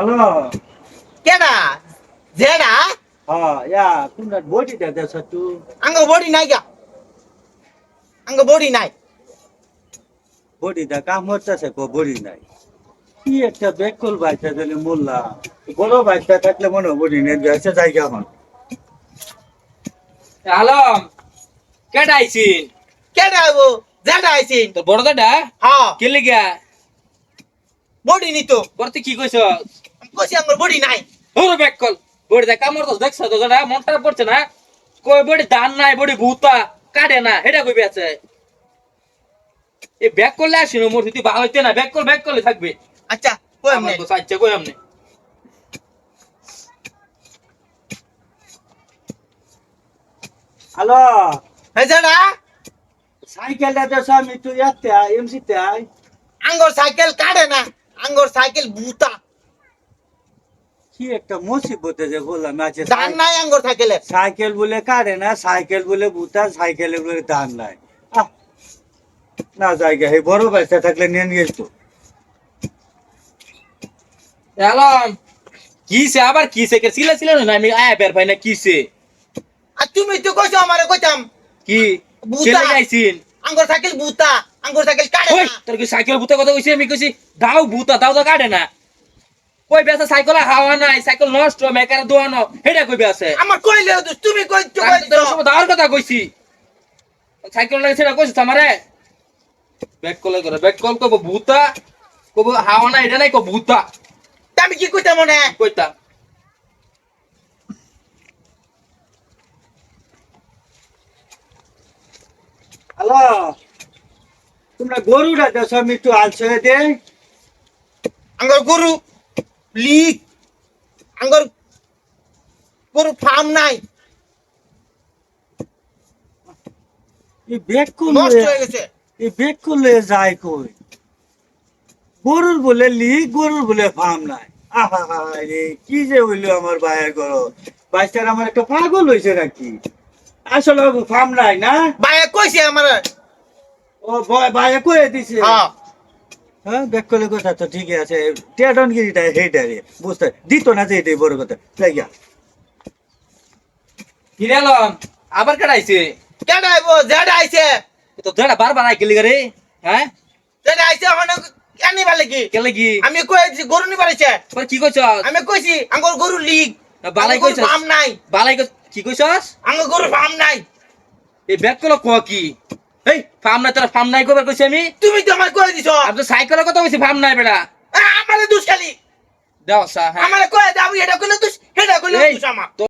Hello কেডা? জেডা? হ্যাঁ ইয়া তোমরা বডিটা দেছ তু আঙ্গ বডি নাই গা। আঙ্গ বডি নাই। বডিটা কাম হচ্ছে কো বডি নাই। কি একটা বেকল বাইটা দিলে মোল্লা। বড় বাইটা থাকলে মনে বডি নেই যাইছে জায়গা হন। আলম কেডা আইছিন কেডা আইবো? জেডা আইছিন তোর বড় দাদা হ্যাঁ কে লিগা বডি নিতো বড় কি কইছ কইছি আঙ্গ বডি নাই। ওরে ব্যাক কল। বড় দা কামড় তো দেখছ তো দাদা মনটা পড়ছে না? কই বড়ি ধান নাই বড়ি ভূতা কাটে না হেডা কইবে আছে। এই ব্যাক করলে আসিনো মোর তুই ভালো হইতে না ব্যাক কল ব্যাক করলে থাকবে। আচ্ছা কই আমার আমনে? তো কই আমনে? হ্যালো? হে জেডা সাইকেলটা দেছ আমি তুই এমসিতে আই। আঙ্গর সাইকেল কাটে না আঙ্গর সাইকেল বুতা কি একটা মুসিবতে যে বললাম আছে দান নাই আঙ্গর সাইকেলে সাইকেল বলে কারে না সাইকেল বলে বুতা সাইকেলে বলে দান নাই। না জায়গা হে বড় বাইসা থাকলে নিয়ে নিয়ে তো আলম কিসে? আবার কিসে? কে ছিল ছিল না আমি আয়া বের পাই না কিসে? আর তুমি তো কইছো আমারে কইতাম কি? ভূতা। কে লাগাইছিন আঙ্গর সাইকেল বুতা আঙ্গর সাইকেল কাটে না। তোর কি সাইকেল ভূতা কথা কইছি? আমি কইছি দাও ভূতা দাও তো কাটে না। কই বেসা সাইকেল হাওয়া নাই সাইকেল নষ্ট মেকার দোয়ানো হেডা কই বেসে আমার কইলে তো তুমি কইছো আমি তো কইছো সময় দাওয়ার কথা কইছি। সাইকেল লাগে সেটা কইছিস আমারে ব্যাক কল করে ব্যাক কল কব ভূতা কব হাওয়া নাই এটা নাই কব ভূতা। আমি কি কইতাম মনে? কইতা। হ্যালো তোমরা গরুটা দেছ আমি একটু আলছে দে আঙ্গর গরু। লিক আঙ্গর গরু ফার্ম নাই এই নষ্ট হয়ে গেছে এই করলে যায় কই গরুর বলে লি গরুর বলে ফার্ম নাই আহা রে কি যে হইল আমার ভাইয়ের ঘর বাইস্টার আমার একটা পাগল হয়েছে নাকি আসলে ফার্ম নাই না ভাইয়া কইছে আমার ও ভাইয়া কয়ে দিছে হ্যাঁ হ্যাঁ ব্যাক করলে কথা তো ঠিকই আছে। টেডনগিরিটা হেইটা রে বুঝতে দিত না যে এটাই বড় কথা। তাই গা হিরে আলম আবার কাটাইছে কেডা আইবো? জেডা আইছে। তো ধরা বারবার আই গেলি রে হ্যাঁ? জেডা আইছে হন কেনি ভালে কি? কে? লাগি আমি কইছি গরু নি পারিছে তোর কি কইছ? আমি কইছি আঙ্গর গরু লিক বালাই গরু কইছস? ফার্ম নাই। বালাই কি কইছস? আঙ্গর গরু ফার্ম নাই। এই ব্যাগ কল ক কি? এই ফার্ম নাই তোর ফার্ম নাই কবার কইছি আমি? তুমি তো আমার কই দিছো। আর তো সাইকেলের কথা কইছি ফার্ম নাই বেটা। আমারে দুষ খালি। দাও সা হ্যাঁ। আমারে কই দাও এটা কইলে তুই হেডা কইলে এই, আমার।